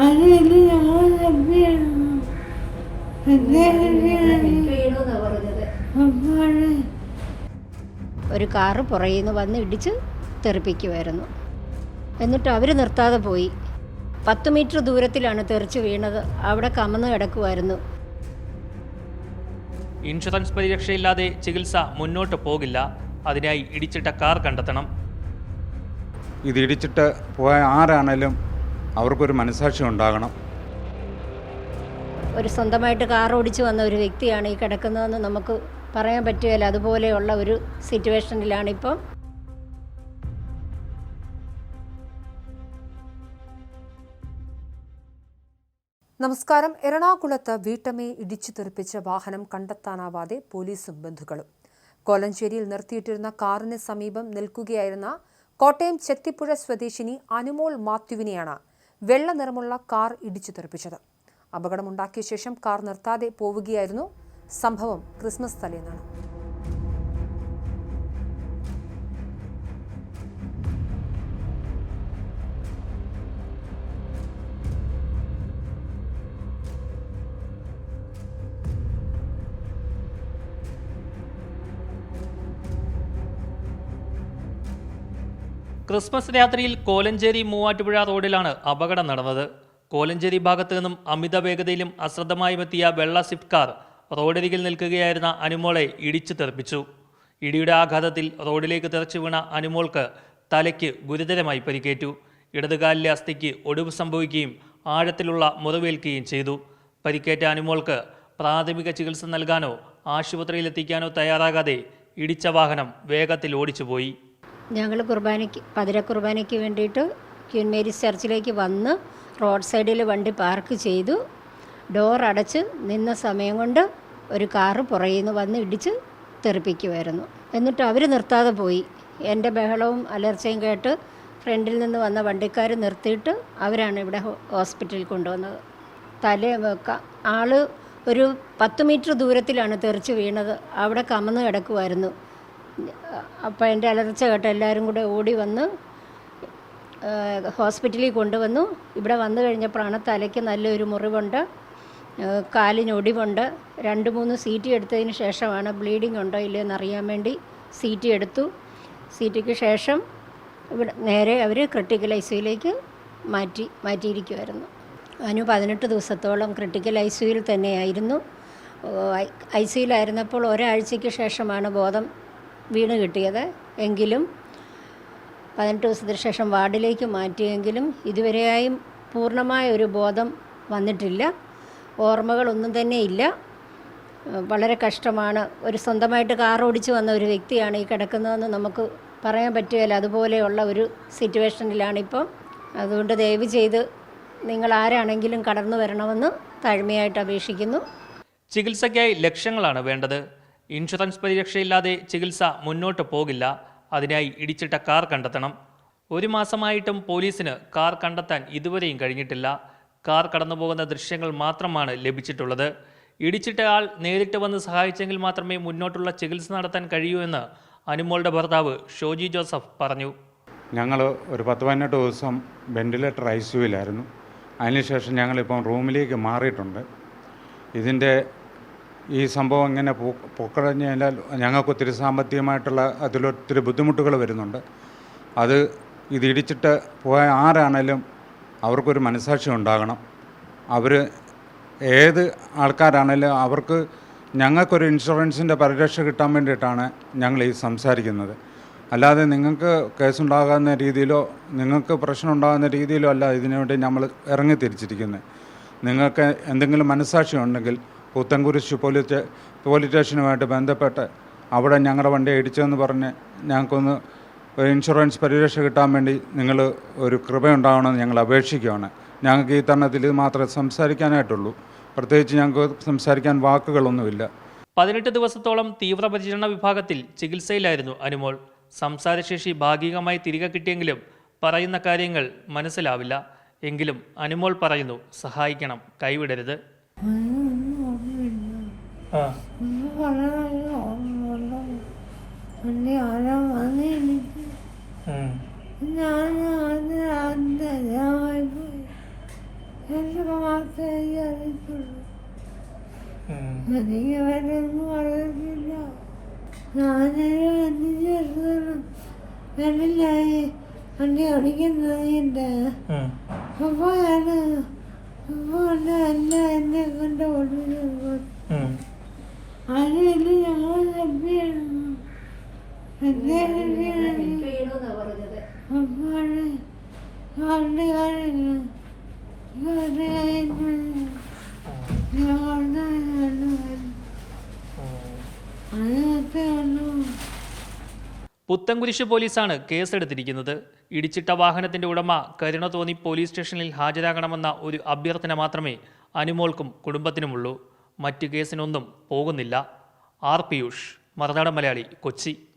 അതിന് ഞങ്ങൾ ഒരു കാറ് പുറകിൽ നിന്ന് വന്ന് ഇടിച്ച് തെറിപ്പിക്കുമായിരുന്നു എന്നിട്ട് അവർ നിർത്താതെ പോയി. പത്ത് മീറ്റർ ദൂരത്തിലാണ് തെറിച്ച് വീണത്. അവിടെ കമന്ന് കിടക്കുമായിരുന്നു ഇൻഷുറൻസ് പരിരക്ഷയില്ലാതെ ചികിത്സ മുന്നോട്ട് പോകില്ല. അതിനായി ഇടിച്ചിട്ട കാർ കണ്ടെത്തണം. ഇത് ഇടിച്ചിട്ട് പോയ ആരാണേലും അവർക്കൊരു മനസാക്ഷി ഉണ്ടാകണം. ഒരു സ്വന്തമായിട്ട് കാർ ഓടിച്ച് വന്ന ഒരു വ്യക്തിയാണ് ഈ കിടക്കുന്നതെന്ന് നമുക്ക് പറയാൻ പറ്റുകയില്ല. അതുപോലെയുള്ള ഒരു സിറ്റുവേഷനിലാണ് സിറ്റുവേഷനിലാണിപ്പം. നമസ്കാരം. എറണാകുളത്ത് വീട്ടമ്മയെ ഇടിച്ചു തെറിപ്പിച്ച വാഹനം കണ്ടെത്താനാവാതെ പോലീസും ബന്ധുക്കളും. കോലഞ്ചേരിയിൽ നിർത്തിയിട്ടിരുന്ന കാറിന് സമീപം നിൽക്കുകയായിരുന്ന കോട്ടയം ചെത്തിപ്പുഴ സ്വദേശിനി അനുമോൾ മാത്യുവിനെയാണ് വെള്ള നിറമുള്ള കാർ ഇടിച്ചു തെറിപ്പിച്ചത്. അപകടമുണ്ടാക്കിയ ശേഷം കാർ നിർത്താതെ പോവുകയായിരുന്നു സംഭവം ക്രിസ്മസ് തലേന്നാണ്. ക്രിസ്മസ് രാത്രിയിൽ കോലഞ്ചേരി മൂവാറ്റുപുഴ റോഡിലാണ് അപകടം നടന്നത്. കോലഞ്ചേരി ഭാഗത്തു നിന്നും അമിത വേഗതയിലും അശ്രദ്ധമായും എത്തിയ വെള്ള സ്വിഫ്റ്റ് കാർ റോഡരികിൽ നിൽക്കുകയായിരുന്ന അനുമോളെ ഇടിച്ചു തെറിപ്പിച്ചു. ഇടിയുടെ ആഘാതത്തിൽ റോഡിലേക്ക് തെറിച്ചു വീണ അനുമോൾക്ക് തലയ്ക്ക് ഗുരുതരമായി പരിക്കേറ്റു. ഇടതുകാലിലെ അസ്ഥിക്ക് ഒടിവ് സംഭവിക്കുകയും ആഴത്തിലുള്ള മുറിവേൽക്കുകയും ചെയ്തു. പരിക്കേറ്റ അനുമോൾക്ക് പ്രാഥമിക ചികിത്സ നൽകാനോ ആശുപത്രിയിലെത്തിക്കാനോ തയ്യാറാകാതെ ഇടിച്ച വാഹനം വേഗത്തിൽ ഓടിച്ചുപോയി. ഞങ്ങൾ കുർബാനയ്ക്ക് പതിര കുർബാനയ്ക്ക് വേണ്ടിയിട്ട് ക്യൂൻ മേരീസ് ചർച്ചിലേക്ക് വന്ന് റോഡ് സൈഡിൽ വണ്ടി പാർക്ക് ചെയ്തു. ഡോർ അടച്ച് നിന്ന സമയം കൊണ്ട് ഒരു കാറ് പുറകിൽ നിന്ന് വന്ന് ഇടിച്ച് തെറിപ്പിക്കുമായിരുന്നു എന്നിട്ട് അവർ നിർത്താതെ പോയി. എന്റെ ബഹളവും അലർച്ചയും കേട്ട് ഫ്രണ്ടിൽ നിന്ന് വന്ന വണ്ടിക്കാർ നിർത്തിയിട്ട് അവരാണ് ഇവിടെ ഹോസ്പിറ്റലിൽ കൊണ്ടുവന്നത്. തല ആൾ ഒരു പത്ത് മീറ്റർ ദൂരത്തിലാണ് തെറിച്ച് വീണത്. അവിടെ കമന്ന് കിടക്കുമായിരുന്നു അപ്പോൾ എന്റെ അലർച്ച കേട്ട് എല്ലാവരും കൂടെ ഓടി വന്ന് ഹോസ്പിറ്റലിൽ കൊണ്ടുവന്നു. ഇവിടെ വന്നു കഴിഞ്ഞപ്പോഴാണ് തലയ്ക്ക് നല്ലൊരു മുറിവുണ്ട് കാലിന് ഒടിവുണ്ട്. രണ്ട് മൂന്ന് സി ടി എടുത്തതിന് ശേഷമാണ് ബ്ലീഡിംഗ് ഉണ്ടോ ഇല്ലയോ എന്നറിയാൻ വേണ്ടി സി ടി എടുത്തു. സി ടിക്ക് ശേഷം ഇവിടെ നേരെ അവർ ക്രിട്ടിക്കൽ ഐ സിയിലേക്ക് മാറ്റി മാറ്റിയിരിക്കുമായിരുന്നു അനു പതിനെട്ട് ദിവസത്തോളം ക്രിട്ടിക്കൽ ഐ സിയിൽ തന്നെയായിരുന്നു. ഐ സിയിലായിരുന്നപ്പോൾ ഒരാഴ്ചയ്ക്ക് ശേഷമാണ് ബോധം വീണ് കിട്ടിയത്. എങ്കിലും പതിനെട്ട് ദിവസത്തിന് ശേഷം വാർഡിലേക്ക് മാറ്റിയെങ്കിലും ഇതുവരെയായും പൂർണമായ ഒരു ബോധം വന്നിട്ടില്ല. ഓർമ്മകളൊന്നും തന്നെ ഇല്ല. വളരെ കഷ്ടമാണ്. ഒരു സ്വന്തമായിട്ട് കാർ ഓടിച്ച് വന്ന ഒരു വ്യക്തിയാണ് ഈ കിടക്കുന്നതെന്ന് നമുക്ക് പറയാൻ പറ്റുകയില്ല. അതുപോലെയുള്ള ഒരു സിറ്റുവേഷനിലാണിപ്പം. അതുകൊണ്ട് ദയവ് ചെയ്ത് നിങ്ങൾ ആരാണെങ്കിലും കടന്നു വരണമെന്ന് താഴ്മയായിട്ട് അപേക്ഷിക്കുന്നു. ചികിത്സയ്ക്കായി ലക്ഷങ്ങളാണ് വേണ്ടത്. ഇൻഷുറൻസ് പരിരക്ഷയില്ലാതെ ചികിത്സ മുന്നോട്ട് പോകില്ല. അതിനായി ഇടിച്ചിട്ട കാർ കണ്ടെത്തണം. ഒരു മാസമായിട്ടും പോലീസിന് കാർ കണ്ടെത്താൻ ഇതുവരെയും കഴിഞ്ഞിട്ടില്ല. കാർ കടന്നുപോകുന്ന ദൃശ്യങ്ങൾ മാത്രമാണ് ലഭിച്ചിട്ടുള്ളത്. ഇടിച്ചിട്ട ആൾ നേരിട്ട് വന്ന് സഹായിച്ചെങ്കിൽ മാത്രമേ മുന്നോട്ടുള്ള ചികിത്സ നടത്താൻ കഴിയൂ എന്ന് അനുമോളുടെ ഭർത്താവ് ഷോജി ജോസഫ് പറഞ്ഞു. ഞങ്ങൾ ഒരു പത്ത് പതിനെട്ട് ദിവസം വെന്റിലേറ്റർ ഐ സിയുവിലായിരുന്നു അതിനുശേഷം ഞങ്ങളിപ്പം റൂമിലേക്ക് മാറിയിട്ടുണ്ട്. ഇതിന്റെ ഈ സംഭവം ഇങ്ങനെ പൊക്കഴഞ്ഞു പൊക്കടഞ്ഞു കഴിഞ്ഞാൽ ഞങ്ങൾക്ക് ഒത്തിരി സാമ്പത്തികമായിട്ടുള്ള അതിലൊത്തിരി ബുദ്ധിമുട്ടുകൾ വരുന്നുണ്ട്. അത് ഇതിടിച്ചിട്ട് പോയ ആരാണേലും അവർക്കൊരു മനസാക്ഷി ഉണ്ടാകണം. അവർ ഏത് ആൾക്കാരാണേലും അവർക്ക് ഞങ്ങൾക്കൊരു ഇൻഷുറൻസിന്റെ പരിരക്ഷ കിട്ടാൻ വേണ്ടിയിട്ടാണ് ഞങ്ങൾ ഈ സംസാരിക്കുന്നത്. അല്ലാതെ നിങ്ങൾക്ക് കേസുണ്ടാകാവുന്ന രീതിയിലോ നിങ്ങൾക്ക് പ്രശ്നം ഉണ്ടാകുന്ന രീതിയിലോ അല്ല ഇതിനു വേണ്ടി നമ്മൾ ഇറങ്ങി തിരിച്ചിരിക്കുന്നത് നിങ്ങൾക്ക് എന്തെങ്കിലും മനസാക്ഷി ഉണ്ടെങ്കിൽ പുത്തൻകുരിശ് പോലീസ് പോലീസ് സ്റ്റേഷനുമായിട്ട് ബന്ധപ്പെട്ട് അവിടെ ഞങ്ങളുടെ വണ്ടി ഇടിച്ചതെന്ന് പറഞ്ഞ് ഞങ്ങൾക്കൊന്ന് ഒരു ഇൻഷുറൻസ് പരിരക്ഷ കിട്ടാൻ വേണ്ടി നിങ്ങൾ ഒരു കൃപയുണ്ടാവണമെന്ന് ഞങ്ങൾ അപേക്ഷിക്കുകയാണ്. ഞങ്ങൾക്ക് ഈ തരണത്തിൽ ഇത് മാത്രമേ സംസാരിക്കാനായിട്ടുള്ളൂ. പ്രത്യേകിച്ച് ഞങ്ങൾക്ക് സംസാരിക്കാൻ വാക്കുകളൊന്നുമില്ല. പതിനെട്ട് ദിവസത്തോളം തീവ്രപരിചരണ വിഭാഗത്തിൽ ചികിത്സയിലായിരുന്നു അനുമോൾ. സംസാരശേഷി ഭാഗികമായി തിരികെ കിട്ടിയെങ്കിലും പറയുന്ന കാര്യങ്ങൾ മനസ്സിലാവില്ല. എങ്കിലും അനുമോൾ പറയുന്നു സഹായിക്കണം കൈവിടരുത്. പിന്നെ ആരോ വന്ന് എനിക്ക് ഞാൻ അത് അന്ധരായി പോയി എന്ന് മാത്രമേ അറിയത്തുള്ളൂ എനിക്ക് വേറൊന്നും അറിയത്തില്ല ഞാനൊരു വണ്ടി ചേർത്തണം വെള്ളിലായി വണ്ടി ഓടിക്കുന്നതിന്റെ അപ്പോൾ ഞാൻ അപ്പോൾ എല്ലാം എന്നെ കൊണ്ട് ഓടിച്ചു കണ്ടു പുത്തൻകുരിശ് പോലീസാണ് കേസെടുത്തിരിക്കുന്നത്. ഇടിച്ചിട്ട വാഹനത്തിന്റെ ഉടമ കരുണ തോന്നി പോലീസ് സ്റ്റേഷനിൽ ഹാജരാകണമെന്ന ഒരു അഭ്യർത്ഥന മാത്രമേ അനുമോൾക്കും കുടുംബത്തിനുമുള്ളൂ. മറ്റ് കേസിനൊന്നും പോകുന്നില്ല. ആർ. പിയൂഷ് മറുനാടൻ മലയാളി കൊച്ചി.